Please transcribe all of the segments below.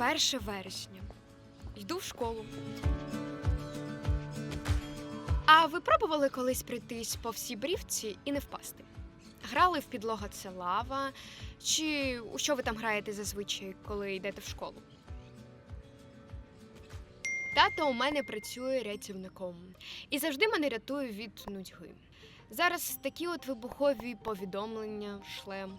1 вересня. Йду в школу. А ви пробували колись пройтись по всій брівці і не впасти? Грали в підлога це лава? Чи у що ви там граєте зазвичай, коли йдете в школу? Тато у мене працює рятівником і завжди мене рятує від нудьги. Зараз такі от вибухові повідомлення шлем.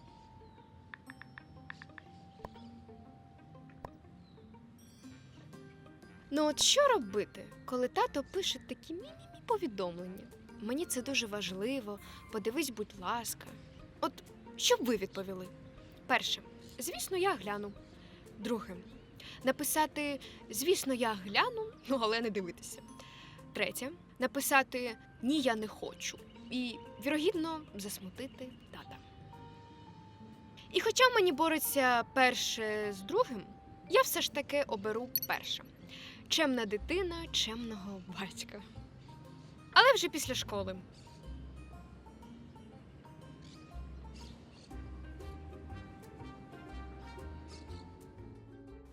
Ну от що робити, коли тато пише такі мі-мі-мі повідомлення? Мені це дуже важливо. Подивись, будь ласка. От що б ви відповіли? Перше, звісно, я гляну. Друге, написати Звісно, я гляну, ну але не дивитися. Третє, написати Ні, я не хочу. І, вірогідно, засмутити тата. І хоча мені бореться перше з другим, я все ж таки оберу перше. Чемна дитина чемного батька. Але вже після школи.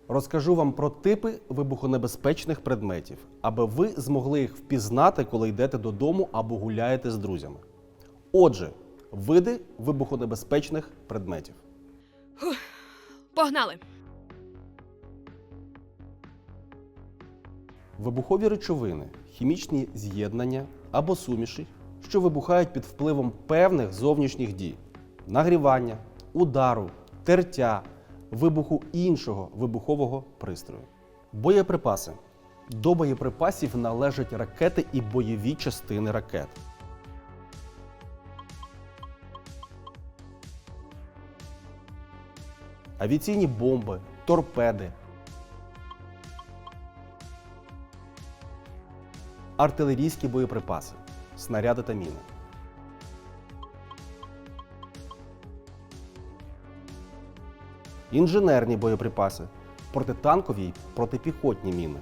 Розкажу вам про типи вибухонебезпечних предметів, аби ви змогли їх впізнати, коли йдете додому або гуляєте з друзями. Отже, види вибухонебезпечних предметів. Погнали! Вибухові речовини, хімічні з'єднання або суміші, що вибухають під впливом певних зовнішніх дій: нагрівання, удару, тертя, вибуху іншого вибухового пристрою. Боєприпаси. До боєприпасів належать ракети і бойові частини ракет. Авіаційні бомби, торпеди, артилерійські боєприпаси, снаряди та міни. Інженерні боєприпаси, протитанкові й протипіхотні міни.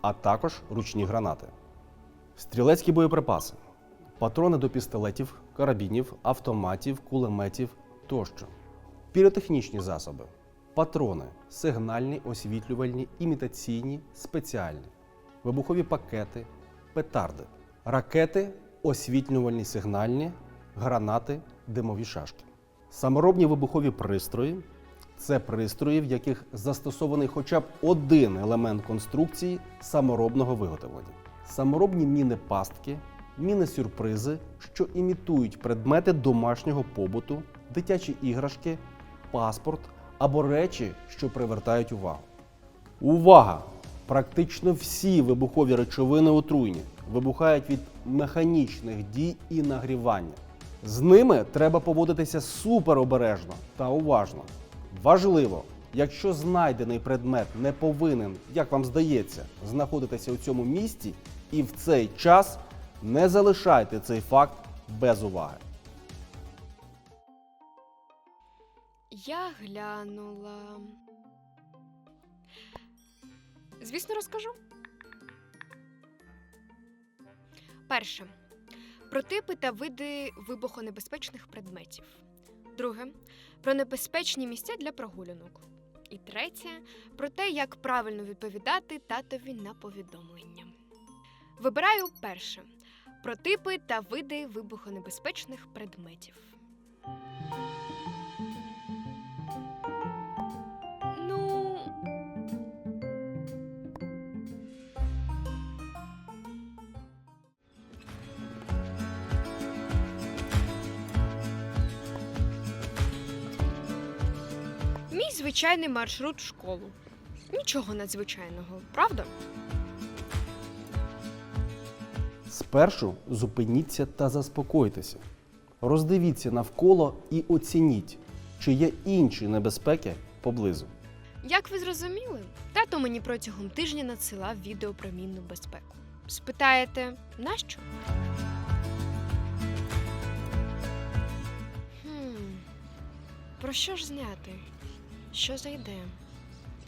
А також ручні гранати. Стрілецькі боєприпаси, патрони до пістолетів, карабінів, автоматів, кулеметів тощо. Піротехнічні засоби, патрони, сигнальні, освітлювальні, імітаційні, спеціальні, вибухові пакети, петарди, ракети, освітлювальні сигнальні, гранати, димові шашки. Саморобні вибухові пристрої це пристрої, в яких застосований хоча б один елемент конструкції саморобного виготовлення. Саморобні міни пастки, міни сюрпризи, що імітують предмети домашнього побуту, дитячі іграшки, паспорт або речі, що привертають увагу. Увага! Практично всі вибухові речовини отруйні вибухають від механічних дій і нагрівання. З ними треба поводитися суперобережно та уважно. Важливо, якщо знайдений предмет не повинен, як вам здається, знаходитися у цьому місці, і в цей час не залишайте цей факт без уваги. Я глянула. Звісно, розкажу. Перше. Про типи та види вибухонебезпечних предметів. Друге. Про небезпечні місця для прогулянок. І третє про те, як правильно відповідати татові на повідомлення. Вибираю перше про типи та види вибухонебезпечних предметів. Звичайний маршрут в школу. Нічого надзвичайного, правда? Спершу зупиніться та заспокойтеся. Роздивіться навколо і оцініть, чи є інші небезпеки поблизу. Як ви зрозуміли, тато мені протягом тижня надсилав відео про мінну безпеку. Спитаєте, нащо? Хм, про що ж зняти? Що зайде?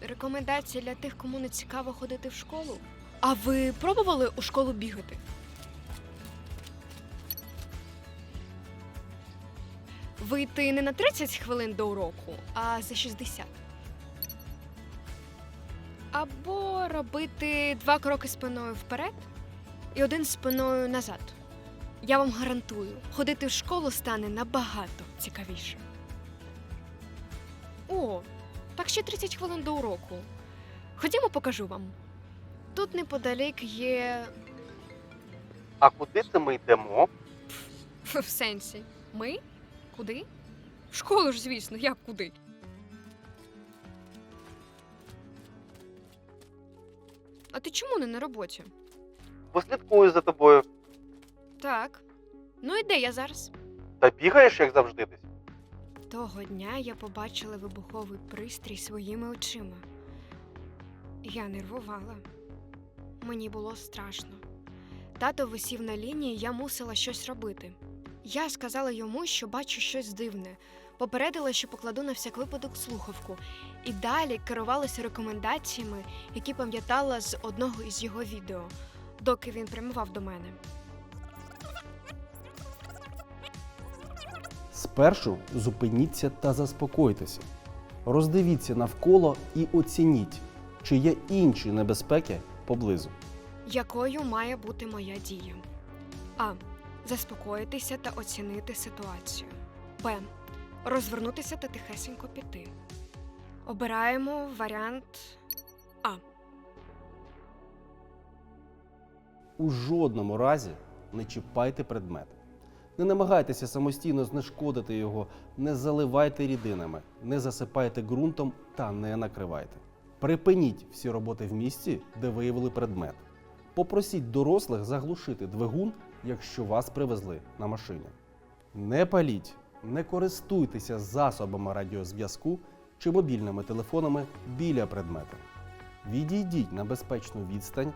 Рекомендації для тих, кому не цікаво ходити в школу? А ви пробували у школу бігати? вийти не на 30 хвилин до уроку, а за 60. Або робити два кроки спиною вперед і один спиною назад. Я вам гарантую, ходити в школу стане набагато цікавіше. О, так ще 30 хвилин до уроку. Ходімо, покажу вам. Тут неподалік є. А куди це ми йдемо? В сенсі. Ми? Куди? В школу ж, звісно, як куди? А ти чому не на роботі? Послідкую за тобою. Так. Ну і де я зараз? Та бігаєш, як завжди десь. Того дня я побачила вибуховий пристрій своїми очима. Я нервувала. Мені було страшно. Тато висів на лінії, я мусила щось робити. Я сказала йому, що бачу щось дивне, попередила, що покладу на всяк випадок слухавку, і далі керувалася рекомендаціями, які пам'ятала з одного із його відео, доки він прямував до мене. Спершу зупиніться та заспокойтеся. Роздивіться навколо і оцініть, чи є інші небезпеки поблизу. Якою має бути моя дія? А. Заспокоїтися та оцінити ситуацію. Б. Розвернутися та тихесенько піти. Обираємо варіант А. У жодному разі не чіпайте предмет. Не намагайтеся самостійно знешкодити його, не заливайте рідинами, не засипайте ґрунтом та не накривайте. Припиніть всі роботи в місці, де виявили предмет. Попросіть дорослих заглушити двигун, якщо вас привезли на машині. Не паліть, не користуйтеся засобами радіозв'язку чи мобільними телефонами біля предмета. Відійдіть на безпечну відстань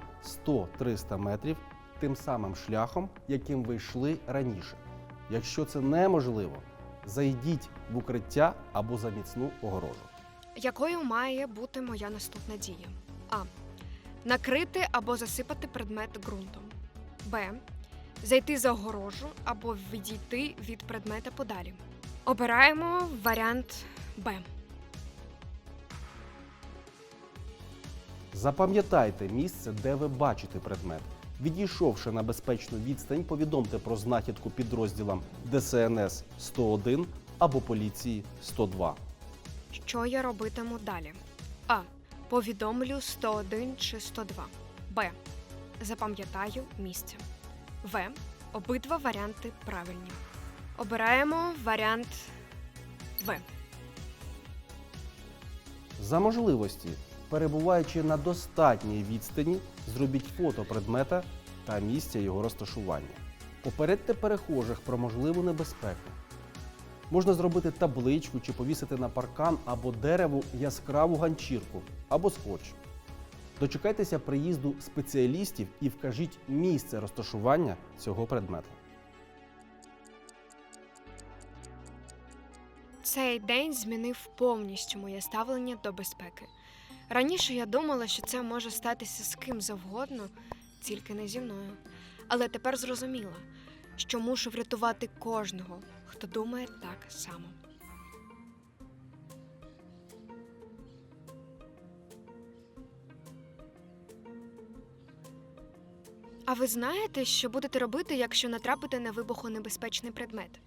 100-300 метрів тим самим шляхом, яким ви йшли раніше. Якщо це неможливо, зайдіть в укриття або за міцну огорожу. Якою має бути моя наступна дія? А. Накрити або засипати предмет ґрунтом. Б. Зайти за огорожу або відійти від предмета подалі. Обираємо варіант Б. Запам'ятайте місце, де ви бачите предмет. Відійшовши на безпечну відстань, повідомте про знахідку підрозділам ДСНС 101 або поліції 102. Що я робитиму далі? А. Повідомлю 101 чи 102. Б. Запам'ятаю місце. В. Обидва варіанти правильні. Обираємо варіант В. За можливості, перебуваючи на достатній відстані, зробіть фото предмета та місця його розташування. Попередьте перехожих про можливу небезпеку. Можна зробити табличку чи повісити на паркан або дереву яскраву ганчірку або скотч. Дочекайтеся приїзду спеціалістів і вкажіть місце розташування цього предмета. Цей день змінив повністю моє ставлення до безпеки. Раніше я думала, що це може статися з ким завгодно, тільки не зі мною. Але тепер зрозуміла, що мушу врятувати кожного, хто думає так само. А ви знаєте, що будете робити, якщо натрапите на вибухонебезпечний предмет?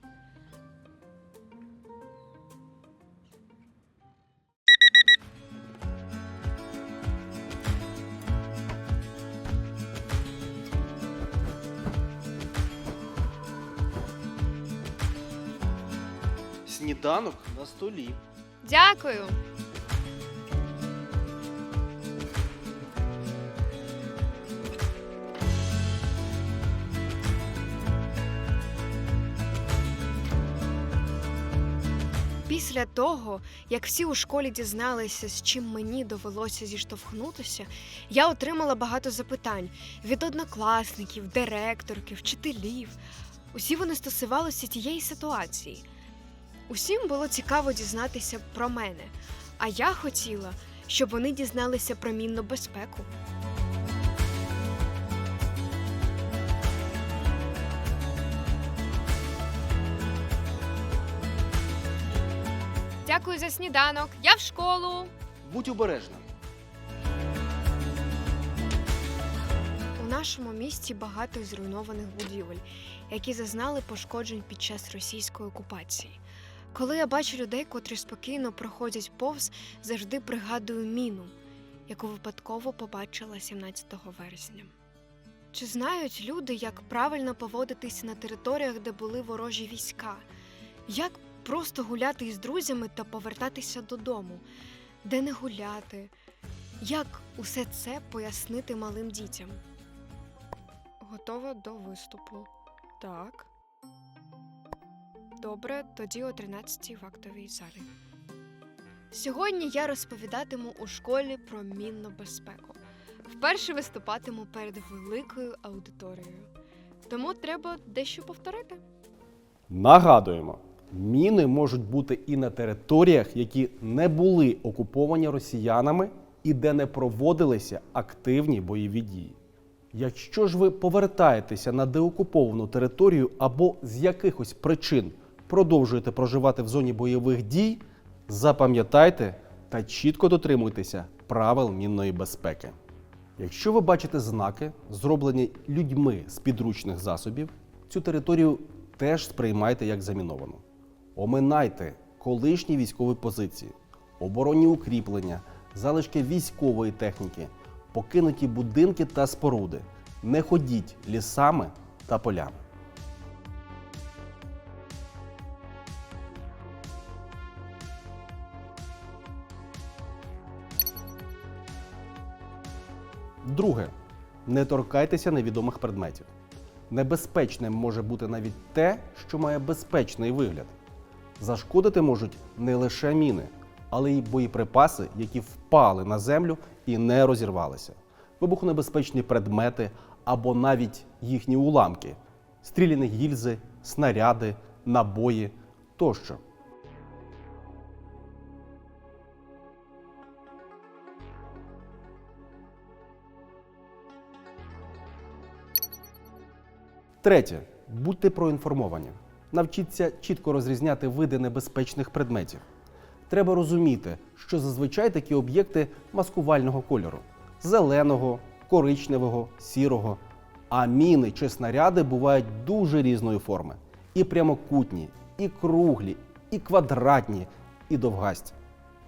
Сніданок на столі. Дякую. Після того, як всі у школі дізналися, з чим мені довелося зіштовхнутися, я отримала багато запитань від однокласників, директорки, вчителів. Усі вони стосувалися тієї ситуації. Усім було цікаво дізнатися про мене, а я хотіла, щоб вони дізналися про мінну безпеку. Дякую за сніданок. Я в школу. Будь обережна. У нашому місті багато зруйнованих будівель, які зазнали пошкоджень під час російської окупації. Коли я бачу людей, котрі спокійно проходять повз, завжди пригадую міну, яку випадково побачила 17 вересня. Чи знають люди, як правильно поводитися на територіях, де були ворожі війська? Як просто гуляти із друзями та повертатися додому? Де не гуляти? Як усе це пояснити малим дітям? Готова до виступу. Так. Добре, тоді о 13 в актовій залі. Сьогодні я розповідатиму у школі про мінну безпеку. Вперше виступатиму перед великою аудиторією. Тому треба дещо повторити. Нагадуємо, міни можуть бути і на територіях, які не були окуповані росіянами і де не проводилися активні бойові дії. Якщо ж ви повертаєтеся на деокуповану територію або з якихось причин продовжуєте проживати в зоні бойових дій, запам'ятайте та чітко дотримуйтеся правил мінної безпеки. Якщо ви бачите знаки, зроблені людьми з підручних засобів, цю територію теж сприймайте як заміновану. Оминайте колишні військові позиції, оборонні укріплення, залишки військової техніки, покинуті будинки та споруди. Не ходіть лісами та полями. Друге. Не торкайтеся невідомих предметів. Небезпечним може бути навіть те, що має безпечний вигляд. Зашкодити можуть не лише міни, але й боєприпаси, які впали на землю і не розірвалися, вибухонебезпечні предмети або навіть їхні уламки, стріляні гільзи, снаряди, набої тощо. Третє. Будьте проінформовані. Навчіться чітко розрізняти види небезпечних предметів. Треба розуміти, що зазвичай такі об'єкти маскувального кольору зеленого, коричневого, сірого. А міни чи снаряди бувають дуже різної форми: і прямокутні, і круглі, і квадратні, і довгасті.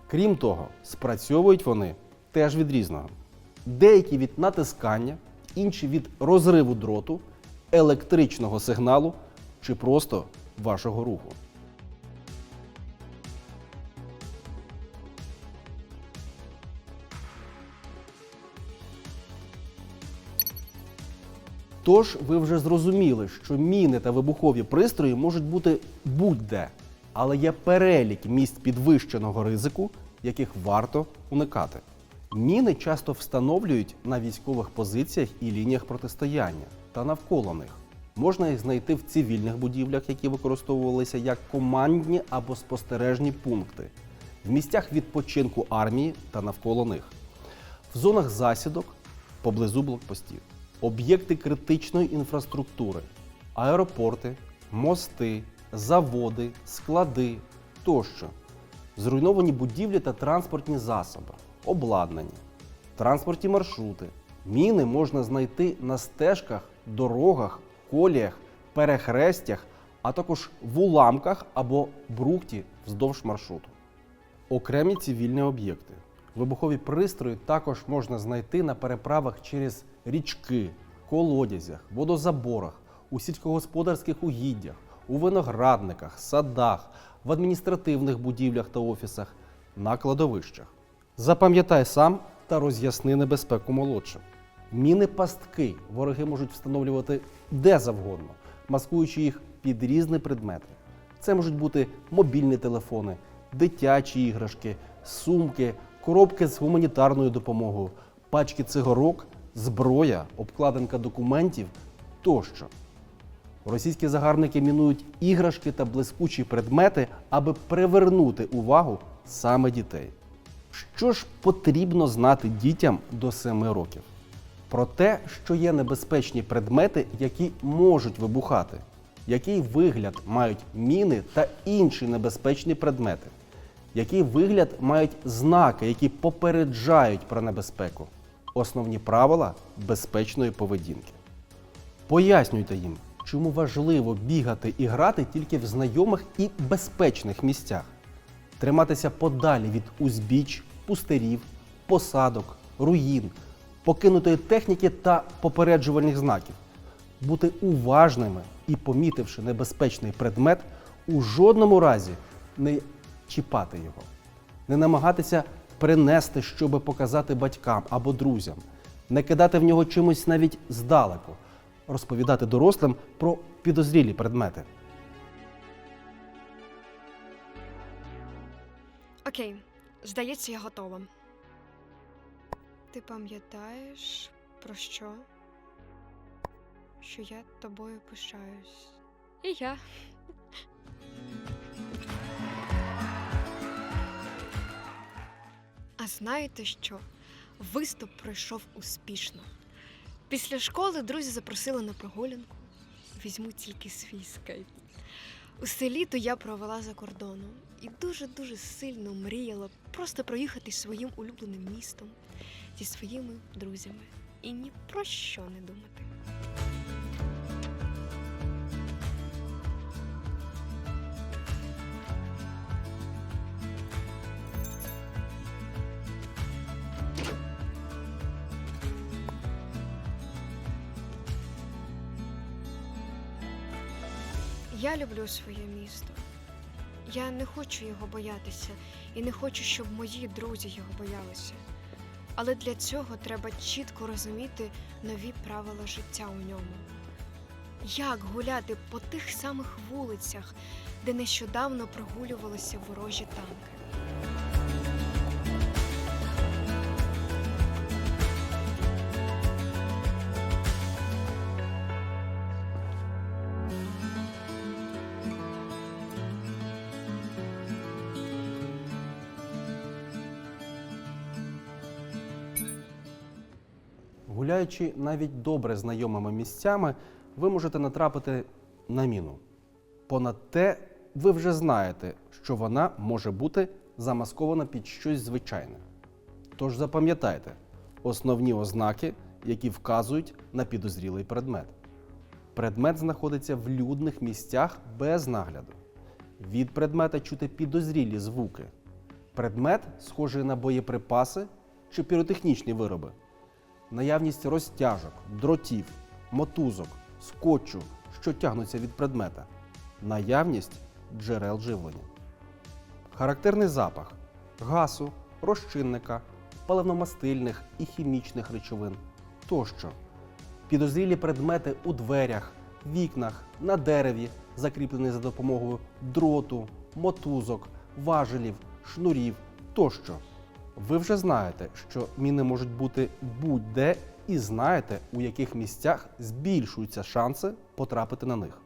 Крім того, спрацьовують вони теж від різного. Деякі від натискання, інші від розриву дроту, електричного сигналу чи просто вашого руху. Тож ви вже зрозуміли, що міни та вибухові пристрої можуть бути будь-де, але є перелік місць підвищеного ризику, яких варто уникати. Міни часто встановлюють на військових позиціях і лініях протистояння та навколо них. Можна їх знайти в цивільних будівлях, які використовувалися як командні або спостережні пункти, в місцях відпочинку армії та навколо них, в зонах засідок поблизу блокпостів, об'єкти критичної інфраструктури, аеропорти, мости, заводи, склади тощо, зруйновані будівлі та транспортні засоби, обладнання, транспортні маршрути. Міни можна знайти на стежках, дорогах, коліях, перехрестях, а також в уламках або брухті вздовж маршруту. Окремі цивільні об'єкти. Вибухові пристрої також можна знайти на переправах через річки, колодязях, водозаборах, у сільськогосподарських угіддях, у виноградниках, садах, в адміністративних будівлях та офісах, на кладовищах. Запам'ятай сам та роз'ясни небезпеку молодшим. Міни пастки вороги можуть встановлювати де завгодно, маскуючи їх під різні предмети. Це можуть бути мобільні телефони, дитячі іграшки, сумки, коробки з гуманітарною допомогою, пачки цигарок, зброя, обкладинка документів тощо. Російські загарбники мінують іграшки та блискучі предмети, аби привернути увагу саме дітей. Що ж потрібно знати дітям до 7 років? Про те, що є небезпечні предмети, які можуть вибухати, який вигляд мають міни та інші небезпечні предмети, Який вигляд мають знаки, які попереджають про небезпеку? Основні правила безпечної поведінки. Пояснюйте їм, чому важливо бігати і грати тільки в знайомих і безпечних місцях, триматися подалі від узбіч, пустирів, посадок, руїн, покинутої техніки та попереджувальних знаків, бути уважними і, помітивши небезпечний предмет, у жодному разі не чіпати його, не намагатися принести, щоби показати батькам або друзям, не кидати в нього чимось навіть здалеку, розповідати дорослим про підозрілі предмети. Окей, здається, я готова. Ти пам'ятаєш про що? Що я тобою пишаюсь. І я. А знаєте що? Виступ пройшов успішно. Після школи друзі запросили на прогулянку. Візьму тільки свій скейт. Усе літо я провела за кордоном і дуже-дуже сильно мріяла просто проїхати своїм улюбленим містом зі своїми друзями і ні про що не думати. Я люблю своє місто. Я не хочу його боятися і не хочу, щоб мої друзі його боялися. Але для цього треба чітко розуміти нові правила життя у ньому. Як гуляти по тих самих вулицях, де нещодавно прогулювалися ворожі танки? Гуляючи навіть добре знайомими місцями, ви можете натрапити на міну. Понад те, ви вже знаєте, що вона може бути замаскована під щось звичайне. Тож запам'ятайте основні ознаки, які вказують на підозрілий предмет. Предмет знаходиться в людних місцях без нагляду. Від предмета чути підозрілі звуки. Предмет схожий на боєприпаси чи піротехнічні вироби наявність розтяжок, дротів, мотузок, скотчу, що тягнуться від предмета, наявність джерел живлення. Характерний запах гасу, розчинника, паливно-мастильних і хімічних речовин тощо. Підозрілі предмети у дверях, вікнах, на дереві, закріплені за допомогою дроту, мотузок, важелів, шнурів тощо. Ви вже знаєте, що міни можуть бути будь-де, і знаєте, у яких місцях збільшуються шанси потрапити на них.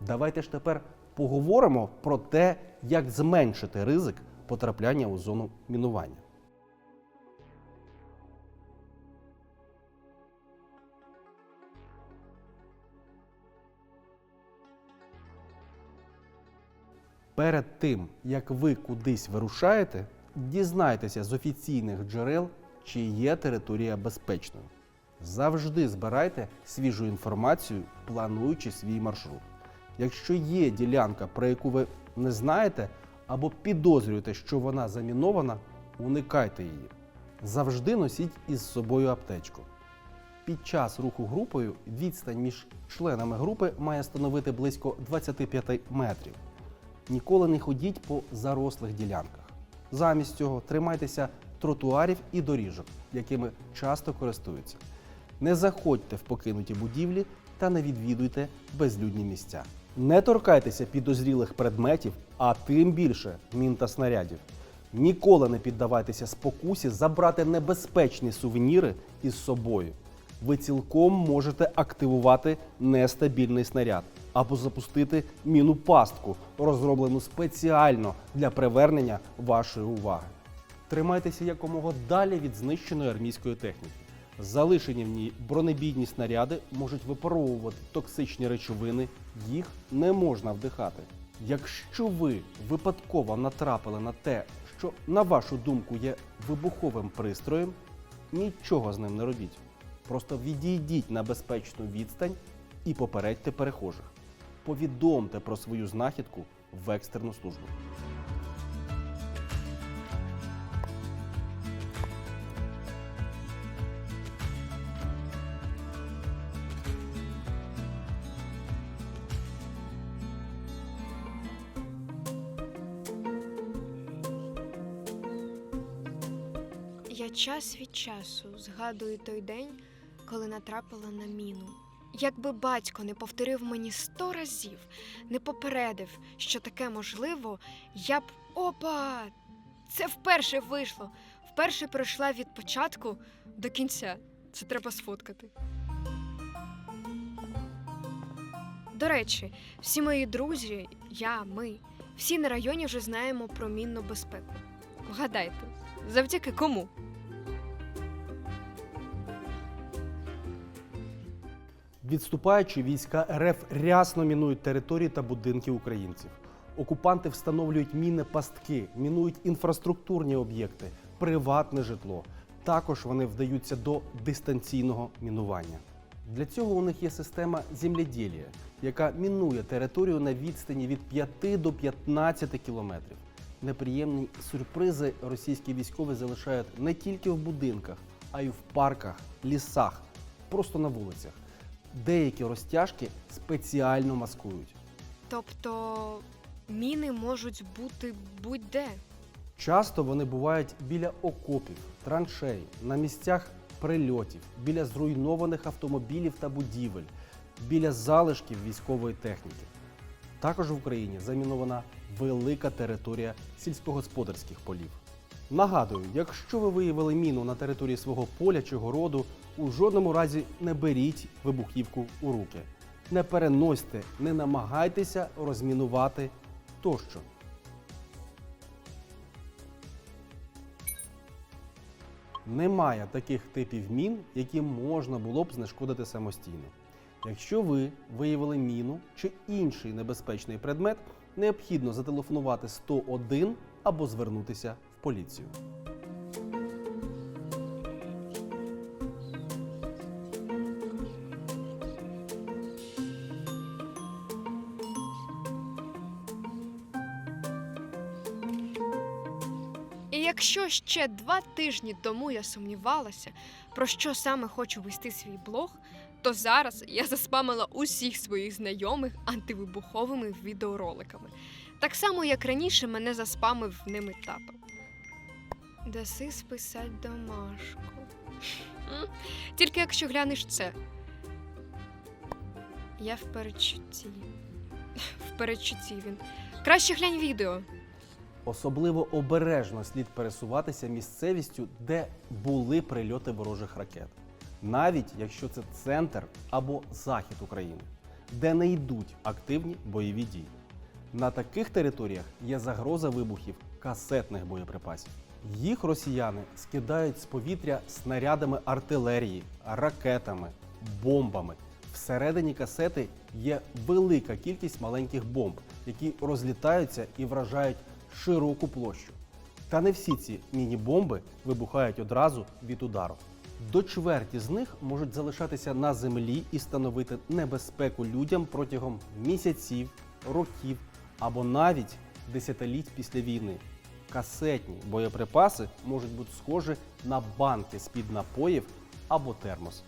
Давайте ж тепер поговоримо про те, як зменшити ризик потрапляння у зону мінування. Перед тим, як ви кудись вирушаєте, дізнайтеся з офіційних джерел, чи є територія безпечною. Завжди збирайте свіжу інформацію, плануючи свій маршрут. Якщо є ділянка, про яку ви не знаєте, або підозрюєте, що вона замінована, уникайте її. Завжди носіть із собою аптечку. Під час руху групою відстань між членами групи має становити близько 25 метрів. Ніколи не ходіть по зарослих ділянках. Замість цього тримайтеся тротуарів і доріжок, якими часто користуються. Не заходьте в покинуті будівлі та не відвідуйте безлюдні місця. Не торкайтеся підозрілих предметів, а тим більше мін та снарядів. Ніколи не піддавайтеся спокусі забрати небезпечні сувеніри із собою. Ви цілком можете активувати нестабільний снаряд або запустити міну пастку, розроблену спеціально для привернення вашої уваги. Тримайтеся якомога далі від знищеної армійської техніки. Залишені в ній бронебійні снаряди можуть випаровувати токсичні речовини, їх не можна вдихати. Якщо ви випадково натрапили на те, що, на вашу думку, є вибуховим пристроєм, нічого з ним не робіть. Просто відійдіть на безпечну відстань і попередьте перехожих. Повідомте про свою знахідку в екстрену службу. Я час від часу згадую той день, коли натрапила на міну. Якби батько не повторив мені сто разів, не попередив, що таке можливо, я б опа! Це вперше вийшло. Вперше пройшла від початку до кінця. Це треба сфоткати. До речі, всі мої друзі, я, ми, всі на районі вже знаємо про мінну безпеку. Вгадайте, завдяки кому? Відступаючи, війська РФ рясно мінують території та будинки українців. Окупанти встановлюють міни пастки, мінують інфраструктурні об'єкти, приватне житло. Також вони вдаються до дистанційного мінування. Для цього у них є система земледілія, яка мінує територію на відстані від 5 до 15 кілометрів. Неприємні сюрпризи російські військові залишають не тільки в будинках, а й в парках, лісах, просто на вулицях. Деякі розтяжки спеціально маскують. Тобто міни можуть бути будь-де. Часто вони бувають біля окопів, траншей, на місцях прильотів, біля зруйнованих автомобілів та будівель, біля залишків військової техніки. Також в Україні замінована велика територія сільськогосподарських полів. Нагадую, якщо ви виявили міну на території свого поля чи городу, у жодному разі не беріть вибухівку у руки. Не переносьте, не намагайтеся розмінувати тощо. Немає таких типів мін, які можна було б знешкодити самостійно. Якщо ви виявили міну чи інший небезпечний предмет, необхідно зателефонувати 101 або звернутися в поліцію. Ще два тижні тому я сумнівалася, про що саме хочу вести свій блог, то зараз я заспамила усіх своїх знайомих антивибуховими відеороликами. Так само, як раніше мене заспамив ними тапа. Даси списать домашку. Тільки якщо глянеш це. Я в передчутті. В передчутті він. Краще глянь відео. Особливо обережно слід пересуватися місцевістю, де були прильоти ворожих ракет, навіть якщо це центр або захід України, де не йдуть активні бойові дії. На таких територіях є загроза вибухів касетних боєприпасів. Їх росіяни скидають з повітря снарядами артилерії, ракетами, бомбами. Всередині касети є велика кількість маленьких бомб, які розлітаються і вражають широку площу. Та не всі ці міні-бомби вибухають одразу від удару. До чверті з них можуть залишатися на землі і становити небезпеку людям протягом місяців, років або навіть десятиліть після війни. Касетні боєприпаси можуть бути схожі на банки з-під напоїв або термос.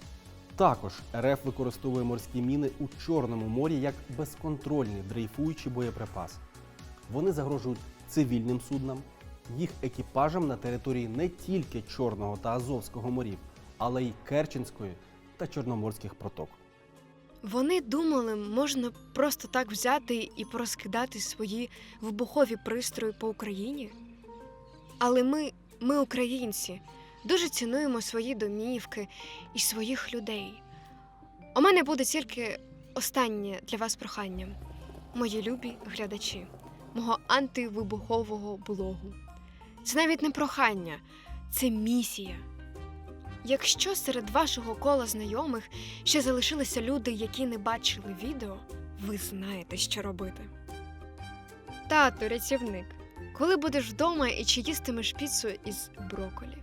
Також РФ використовує морські міни у Чорному морі як безконтрольні дрейфуючі боєприпаси. Вони загрожують цивільним суднам, їх екіпажам на території не тільки Чорного та Азовського морів, але й Керченської та Чорноморських проток. Вони думали, можна просто так взяти і порозкидати свої вибухові пристрої по Україні. Але ми, ми, українці, дуже цінуємо свої домівки і своїх людей. У мене буде тільки останнє для вас прохання, мої любі глядачі, мого антивибухового блогу. Це навіть не прохання, це місія. Якщо серед вашого кола знайомих ще залишилися люди, які не бачили відео, ви знаєте, що робити. Тату, рятівник, коли будеш вдома і чи їстимеш піцу із броколі?